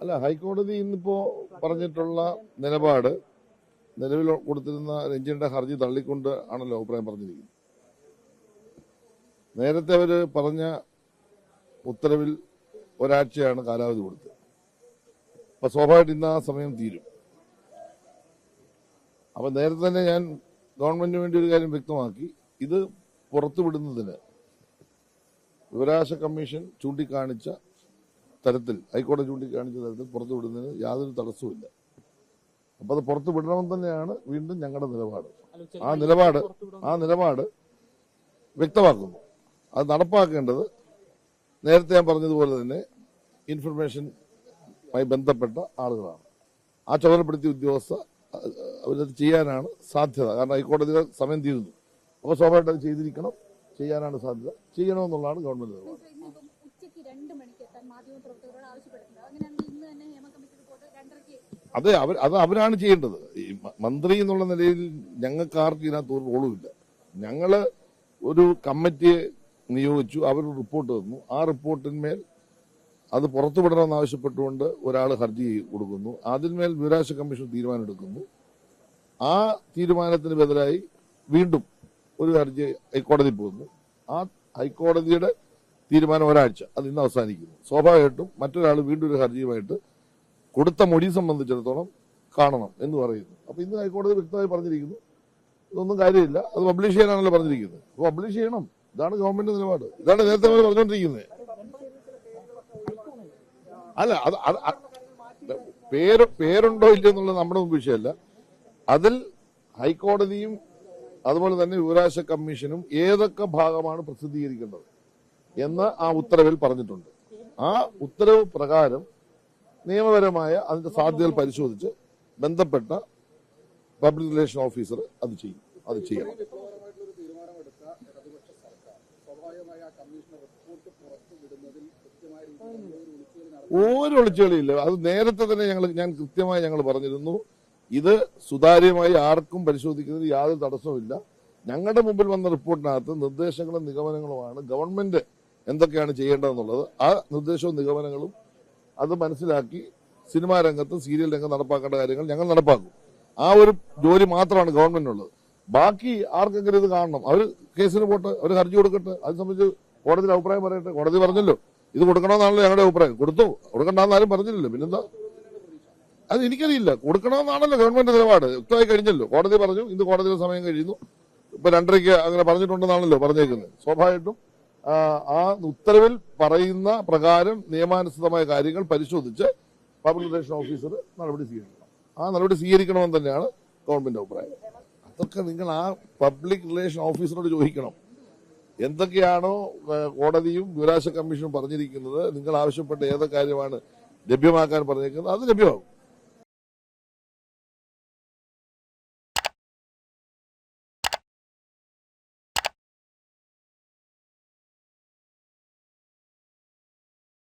അല്ല ഹൈക്കോടതി ഇന്നിപ്പോ പറഞ്ഞിട്ടുള്ള നിലപാട് നിലവിൽ കൊടുത്തിരുന്ന രഞ്ജിന്റെ ഹർജി തള്ളിക്കൊണ്ട് ആണല്ലോ അഭിപ്രായം പറഞ്ഞിരിക്കുന്നത്. നേരത്തെ അവർ പറഞ്ഞ ഉത്തരവിൽ ഒരാഴ്ചയാണ് കാലാവധി കൊടുത്തത്. അപ്പൊ സ്വാഭാവികമായിട്ട് ഇന്ന് ആ സമയം തീരും. അപ്പൊ നേരത്തെ തന്നെ ഞാൻ ഗവൺമെന്റിന് വേണ്ടി ഒരു കാര്യം വ്യക്തമാക്കി. ഇത് പുറത്തുവിടുന്നതിന് വിവരാവകാശ കമ്മീഷൻ ചൂണ്ടിക്കാണിച്ച തരത്തിൽ ഹൈക്കോടതി ചൂണ്ടിക്കാണിച്ച തരത്തിൽ പുറത്തുവിടുന്നതിന് യാതൊരു തടസ്സവുമില്ല. അപ്പൊ അത് പുറത്തു വിടണമെന്ന് തന്നെയാണ് വീണ്ടും ഞങ്ങളുടെ നിലപാട്. ആ നിലപാട് ആ നിലപാട് വ്യക്തമാക്കുന്നു. അത് നടപ്പാക്കേണ്ടത് നേരത്തെ ഞാൻ പറഞ്ഞതുപോലെ തന്നെ ഇൻഫർമേഷൻ ഇൻഫർമേഷനുമായി ബന്ധപ്പെട്ട ആളുകളാണ്. ആ ചുമതലപ്പെടുത്തിയ ഉദ്യോഗസ്ഥ അവരത് ചെയ്യാനാണ് സാധ്യത. കാരണം ഹൈക്കോടതി സമയം തീരുന്നു. അപ്പോൾ സ്വാഭാവികമായിട്ട് അത് ചെയ്തിരിക്കണം. ചെയ്യാനാണ് സാധ്യത. ചെയ്യണമെന്നുള്ളതാണ് ഗവൺമെന്റ് നിലപാട്. അതെ അവർ അത് അവരാണ് ചെയ്യേണ്ടത്. ഈ മന്ത്രി എന്നുള്ള നിലയിൽ ഞങ്ങൾക്ക് ആർക്കും ഇതിനകത്ത് ഒരു റോളുമില്ല ഞങ്ങൾ ഒരു കമ്മിറ്റിയെ നിയോഗിച്ചു അവർ റിപ്പോർട്ട് തന്നു. ആ റിപ്പോർട്ടിന്മേൽ അത് പുറത്തുവിടണമെന്ന് ആവശ്യപ്പെട്ടുകൊണ്ട് ഒരാൾ ഹർജി കൊടുക്കുന്നു. അതിന്മേൽ വിവരാശ കമ്മീഷൻ തീരുമാനമെടുക്കുന്നു. ആ തീരുമാനത്തിന് ബദലായി വീണ്ടും ഒരു ഹർജി ഹൈക്കോടതി പോകുന്നു. ആ ഹൈക്കോടതിയുടെ തീരുമാനം ഒരാഴ്ച. അത് ഇന്ന് അവസാനിക്കുന്നു. സ്വാഭാവികമായിട്ടും മറ്റൊരാൾ വീണ്ടും ഒരു ഹർജിയുമായിട്ട് കൊടുത്ത മൊഴി സംബന്ധിച്ചിടത്തോളം കാണണം എന്ന് പറയുന്നു. അപ്പൊ ഇന്ന് ഹൈക്കോടതി വ്യക്തമായി പറഞ്ഞിരിക്കുന്നു. ഇതൊന്നും കാര്യമില്ല. അത് പബ്ലിഷ് ചെയ്യാനാണല്ലോ പറഞ്ഞിരിക്കുന്നത്. പബ്ലിഷ് ചെയ്യണം. ഇതാണ് ഗവൺമെന്റ് നിലപാട്. ഇതാണ് നേരത്തെ അവർ പറഞ്ഞുകൊണ്ടിരിക്കുന്നത് അല്ല അത് പേര് പേരുണ്ടോ ഇല്ലയോ എന്നുള്ളത് നമ്മുടെ വിഷയമല്ല. അതിൽ ഹൈക്കോടതിയും അതുപോലെ തന്നെ യുവരാശ കമ്മീഷനും ഏതൊക്കെ ഭാഗമാണ് പ്രസിദ്ധീകരിക്കേണ്ടത്? എന്ന് ആ ഉത്തരവിൽ പറഞ്ഞിട്ടുണ്ട്. ആ ഉത്തരവ് പ്രകാരം നിയമപരമായ അതിന്റെ സാധ്യതകൾ പരിശോധിച്ച് ബന്ധപ്പെട്ട പബ്ലിക് റിലേഷൻ ഓഫീസർ അത് ചെയ്യും. അത് ചെയ്യണം. ഒരു ഒളിച്ചുകളിയില്ല അത് നേരത്തെ തന്നെ ഞങ്ങൾ ഞാൻ കൃത്യമായി ഞങ്ങൾ പറഞ്ഞിരുന്നു. ഇത് സുതാര്യമായി ആർക്കും പരിശോധിക്കുന്നതിന് യാതൊരു തടസ്സവുമില്ല. ഞങ്ങളുടെ മുമ്പിൽ വന്ന റിപ്പോർട്ടിനകത്ത് നിർദ്ദേശങ്ങളും നിഗമനങ്ങളുമാണ് ഗവൺമെന്റ് എന്തൊക്കെയാണ് ചെയ്യേണ്ടതെന്നുള്ളത് ആ നിർദ്ദേശവും നിഗമനങ്ങളും അത് മനസ്സിലാക്കി സിനിമാ രംഗത്തും സീരിയൽ രംഗം നടപ്പാക്കേണ്ട കാര്യങ്ങൾ ഞങ്ങൾ നടപ്പാക്കും. ആ ഒരു ജോലി മാത്രമാണ് ഗവൺമെന്റിനുള്ളത്. ബാക്കി ആർക്കെങ്കിലും ഇത് കാണണം. അവർ കേസിന് പോട്ടെ അവർ ഹർജി കൊടുക്കട്ടെ. അത് സംബന്ധിച്ച് കോടതിയിൽ അഭിപ്രായം പറയട്ടെ. കോടതി പറഞ്ഞല്ലോ ഇത് കൊടുക്കണമെന്നാണല്ലോ ഞങ്ങളുടെ അഭിപ്രായം. കൊടുത്തു. കൊടുക്കണ്ടെന്ന് ആരും പറഞ്ഞില്ലല്ലോ. പിന്നെന്താ? അത് എനിക്കറിയില്ല. കൊടുക്കണമെന്നാണല്ലോ ഗവൺമെന്റ് നിലപാട്. വ്യക്തമായി കഴിഞ്ഞല്ലോ. കോടതി പറഞ്ഞു ഇന്ന് കോടതിയുടെ സമയം കഴിയുന്നു ഇപ്പൊ രണ്ടരയ്ക്ക് അങ്ങനെ പറഞ്ഞിട്ടുണ്ടെന്നാണല്ലോ പറഞ്ഞേക്കുന്നത്. സ്വാഭാവികമായിട്ടും ആ, ഉത്തരവിൽ പറയുന്ന പ്രകാരം നിയമാനുസൃതമായ കാര്യങ്ങൾ പരിശോധിച്ച് പബ്ലിക് റിലേഷൻ ഓഫീസർ നടപടി സ്വീകരിക്കണം. ആ നടപടി സ്വീകരിക്കണമെന്ന് തന്നെയാണ് ഗവൺമെന്റ് അഭിപ്രായം. അതൊക്കെ നിങ്ങൾ ആ പബ്ലിക് റിലേഷൻ ഓഫീസറോട് ചോദിക്കണം. എന്തൊക്കെയാണോ കോടതിയും ദുരാശ കമ്മീഷനും പറഞ്ഞിരിക്കുന്നത് നിങ്ങൾ ആവശ്യപ്പെട്ട ഏതൊക്കെ കാര്യമാണ് ലഭ്യമാക്കാൻ പറഞ്ഞിരിക്കുന്നത് അത് ലഭ്യമാകും.